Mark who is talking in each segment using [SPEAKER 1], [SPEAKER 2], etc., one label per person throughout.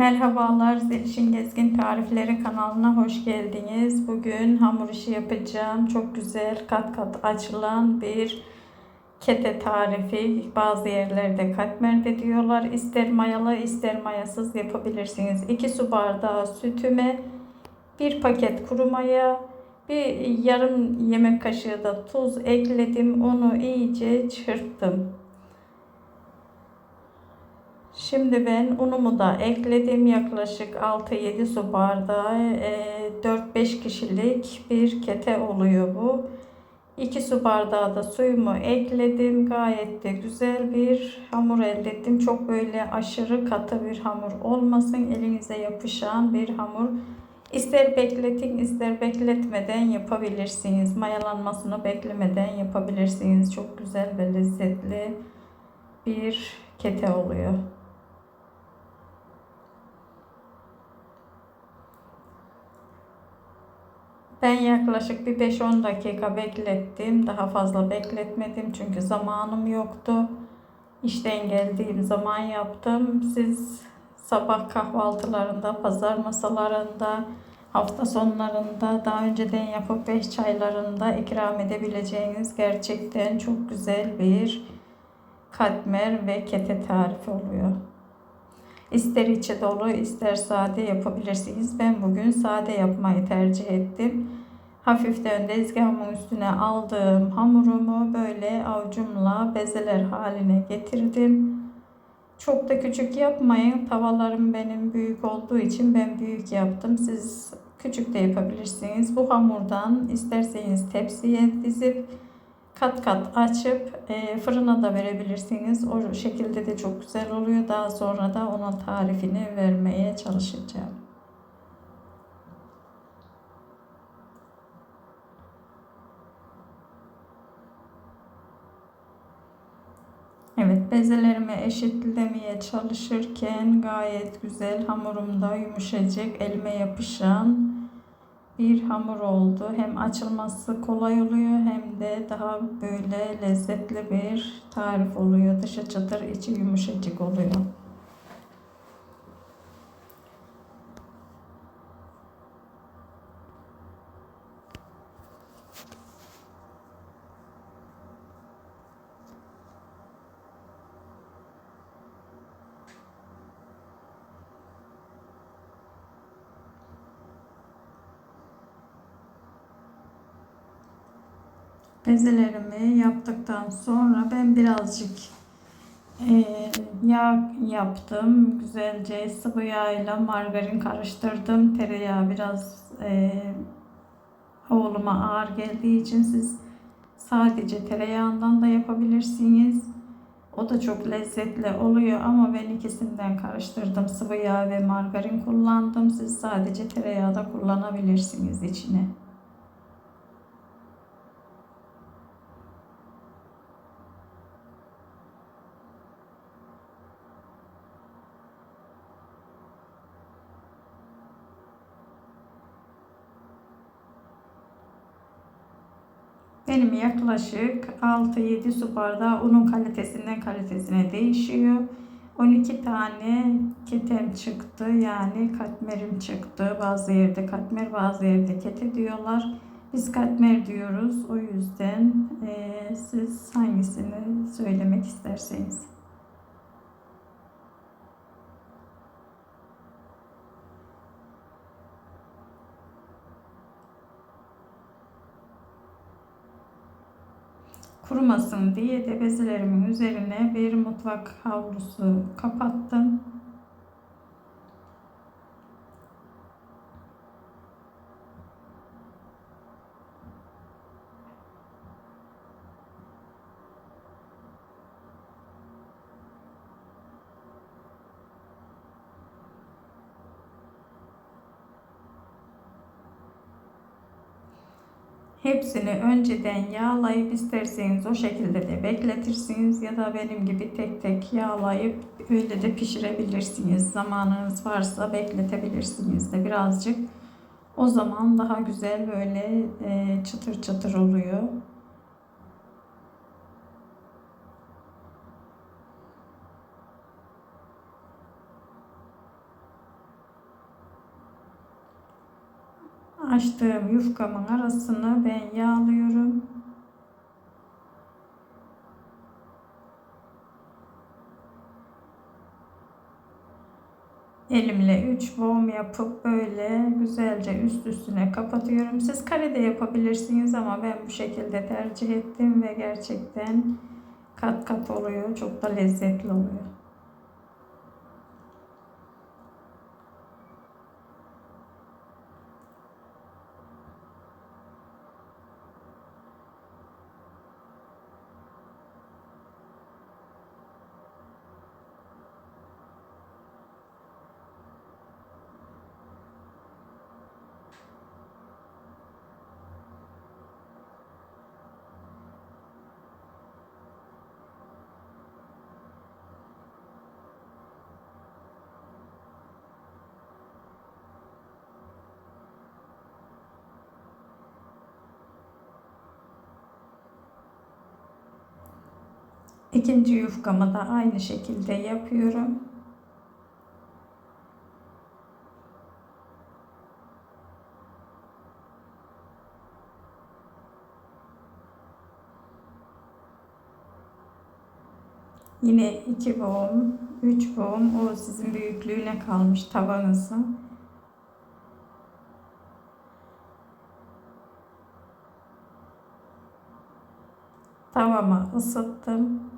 [SPEAKER 1] Merhabalar Zeliş'in Gezgin Tarifleri kanalına hoş geldiniz. Bugün hamur işi yapacağım. Çok güzel kat kat açılan bir kete tarifi. Bazı yerlerde katmer de diyorlar. İster mayalı ister mayasız yapabilirsiniz. 2 su bardağı sütüme, bir paket kuru maya, bir yarım yemek kaşığı da tuz ekledim. Onu iyice çırptım. Şimdi ben unumu da ekledim. Yaklaşık 6-7 su bardağı 4-5 kişilik bir kete oluyor bu. 2 su bardağı da suyumu ekledim. Gayet de güzel bir hamur elde ettim. Çok böyle aşırı katı bir hamur olmasın. Elinize yapışan bir hamur. İster bekletin ister bekletmeden yapabilirsiniz. Mayalanmasını beklemeden yapabilirsiniz. Çok güzel ve lezzetli bir kete oluyor. Ben yaklaşık bir 5-10 dakika beklettim. Daha fazla bekletmedim çünkü zamanım yoktu. İşten geldiğim zaman yaptım. Siz sabah kahvaltılarında, pazar masalarında, hafta sonlarında, daha önceden yapıp beş çaylarında ikram edebileceğiniz gerçekten çok güzel bir katmer ve kete tarifi oluyor. İster içi dolu ister sade yapabilirsiniz. Ben bugün sade yapmayı tercih ettim. Hafiften tezgahımın üstüne aldığım hamurumu böyle avucumla bezeler haline getirdim. Çok da küçük yapmayın. Tavalarım benim büyük olduğu için ben büyük yaptım. Siz küçük de yapabilirsiniz. Bu hamurdan isterseniz tepsiye dizip kat kat açıp e, fırına da verebilirsiniz. O şekilde de çok güzel oluyor. Daha sonra da onun tarifini vermeye çalışacağım. Evet bezelerimi eşitlemeye çalışırken gayet güzel hamurumda yumuşacık elime yapışan bir hamur oldu. Hem açılması kolay oluyor hem de daha böyle lezzetli bir tarif oluyor. Dışı çıtır içi yumuşacık oluyor. Bezelerimi yaptıktan sonra ben birazcık e, yağ yaptım. Güzelce sıvı yağ ile margarin karıştırdım. Tereyağı biraz e, oğluma ağır geldiği için siz sadece tereyağından da yapabilirsiniz. O da çok lezzetli oluyor ama ben ikisinden karıştırdım. Sıvı yağ ve margarin kullandım. Siz sadece tereyağı da kullanabilirsiniz içine. Benim yaklaşık 6-7 su bardağı unun kalitesinden kalitesine değişiyor. 12 tane ketem çıktı yani katmerim çıktı. Bazı yerde katmer bazı yerde kete diyorlar. Biz katmer diyoruz. O yüzden e, siz hangisini söylemek isterseniz. Kurumasın diye de bezelerimin üzerine bir mutfak havlusu kapattım. Hepsini önceden yağlayıp isterseniz o şekilde de bekletirsiniz ya da benim gibi tek tek yağlayıp öyle de pişirebilirsiniz. Zamanınız varsa bekletebilirsiniz de birazcık. O zaman daha güzel böyle e, çıtır çıtır oluyor. Açtığım yufkamın arasını ben yağlıyorum. Elimle 3 boğum yapıp böyle güzelce üst üstüne kapatıyorum. Siz kare de yapabilirsiniz ama ben bu şekilde tercih ettim ve gerçekten kat kat oluyor. Çok da lezzetli oluyor. İkinci yufkamı da aynı şekilde yapıyorum. Yine iki boğum, üç boğum o sizin büyüklüğüne kalmış tavanızın. Tavama ısıttım.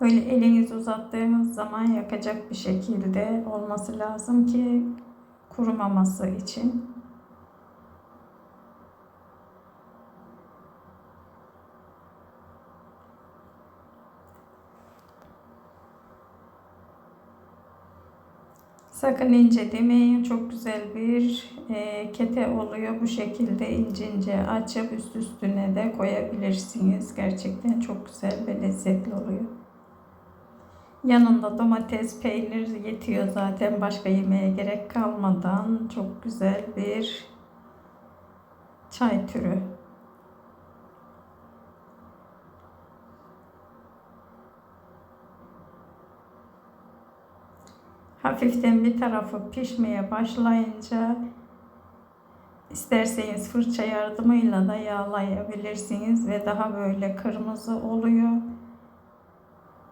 [SPEAKER 1] Böyle elinizi uzattığınız zaman yakacak bir şekilde olması lazım ki kurumaması için. Sakın ince demeyin. Çok güzel bir e, kete oluyor. Bu şekilde ince ince açıp üst üstüne de koyabilirsiniz. Gerçekten çok güzel ve lezzetli oluyor. Yanında domates, peynir yetiyor zaten. Başka yemeğe gerek kalmadan çok güzel bir çay türü. Hafiften bir tarafı pişmeye başlayınca isterseniz fırça yardımıyla da yağlayabilirsiniz ve daha böyle kırmızı oluyor.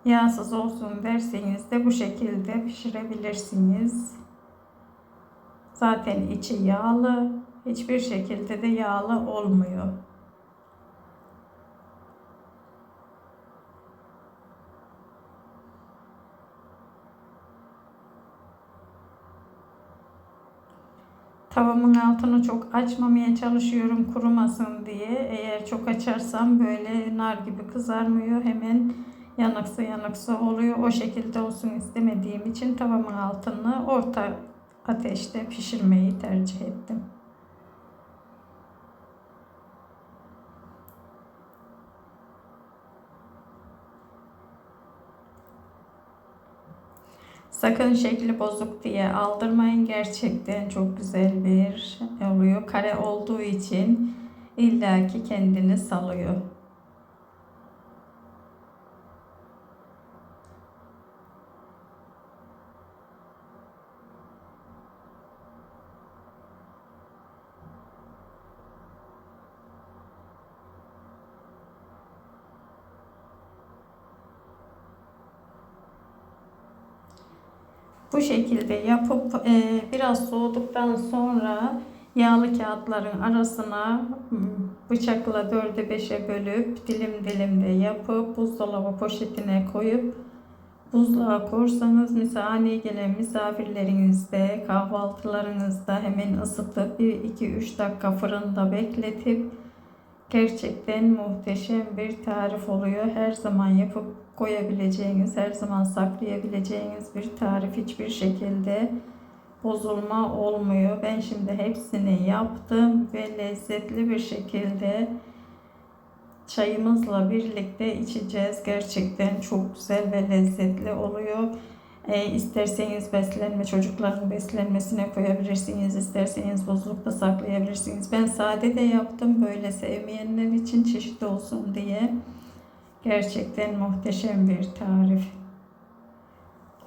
[SPEAKER 1] Yağsız olsun derseniz de bu şekilde pişirebilirsiniz. Zaten içi yağlı. Hiçbir şekilde de yağlı olmuyor. Tavamın altını çok açmamaya çalışıyorum kurumasın diye. Eğer çok açarsam böyle nar gibi kızarmıyor. Hemen yanıksı yanıksı oluyor. O şekilde olsun istemediğim için tavamın altını orta ateşte pişirmeyi tercih ettim. Sakın şekli bozuk diye aldırmayın. Gerçekten çok güzel bir oluyor. Kare olduğu için illaki kendini salıyor. Bu şekilde yapıp e, biraz soğuduktan sonra yağlı kağıtların arasına hmm, bıçakla dörde beşe bölüp dilim dilim de yapıp buzdolabı poşetine koyup buzluğa korsanız misafirhaneye gelen misafirlerinizde kahvaltılarınızda hemen ısıtıp 1-2-3 dakika fırında bekletip gerçekten muhteşem bir tarif oluyor. Her zaman yapıp koyabileceğiniz, her zaman saklayabileceğiniz bir tarif hiçbir şekilde bozulma olmuyor. Ben şimdi hepsini yaptım ve lezzetli bir şekilde çayımızla birlikte içeceğiz. Gerçekten çok güzel ve lezzetli oluyor. E, isterseniz beslenme çocukların beslenmesine koyabilirsiniz. İsterseniz buzlukta saklayabilirsiniz. Ben sade de yaptım böyle sevmeyenler için çeşit olsun diye. Gerçekten muhteşem bir tarif.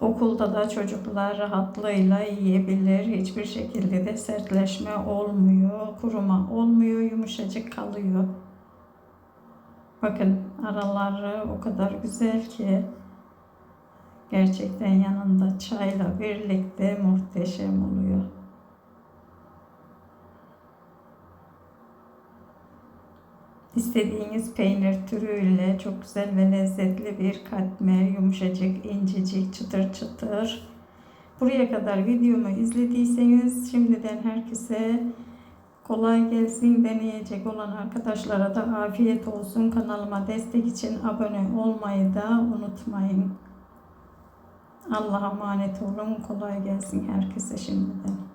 [SPEAKER 1] Okulda da çocuklar rahatlığıyla yiyebilir. Hiçbir şekilde de sertleşme olmuyor, kuruma olmuyor, yumuşacık kalıyor. Bakın araları o kadar güzel ki gerçekten yanında çayla birlikte muhteşem oluyor. İstediğiniz peynir türüyle çok güzel ve lezzetli bir katmer, yumuşacık, incecik, çıtır çıtır. Buraya kadar videomu izlediyseniz şimdiden herkese kolay gelsin. Deneyecek olan arkadaşlara da afiyet olsun. Kanalıma destek için abone olmayı da unutmayın. Allah'a emanet olun. Kolay gelsin herkese şimdiden.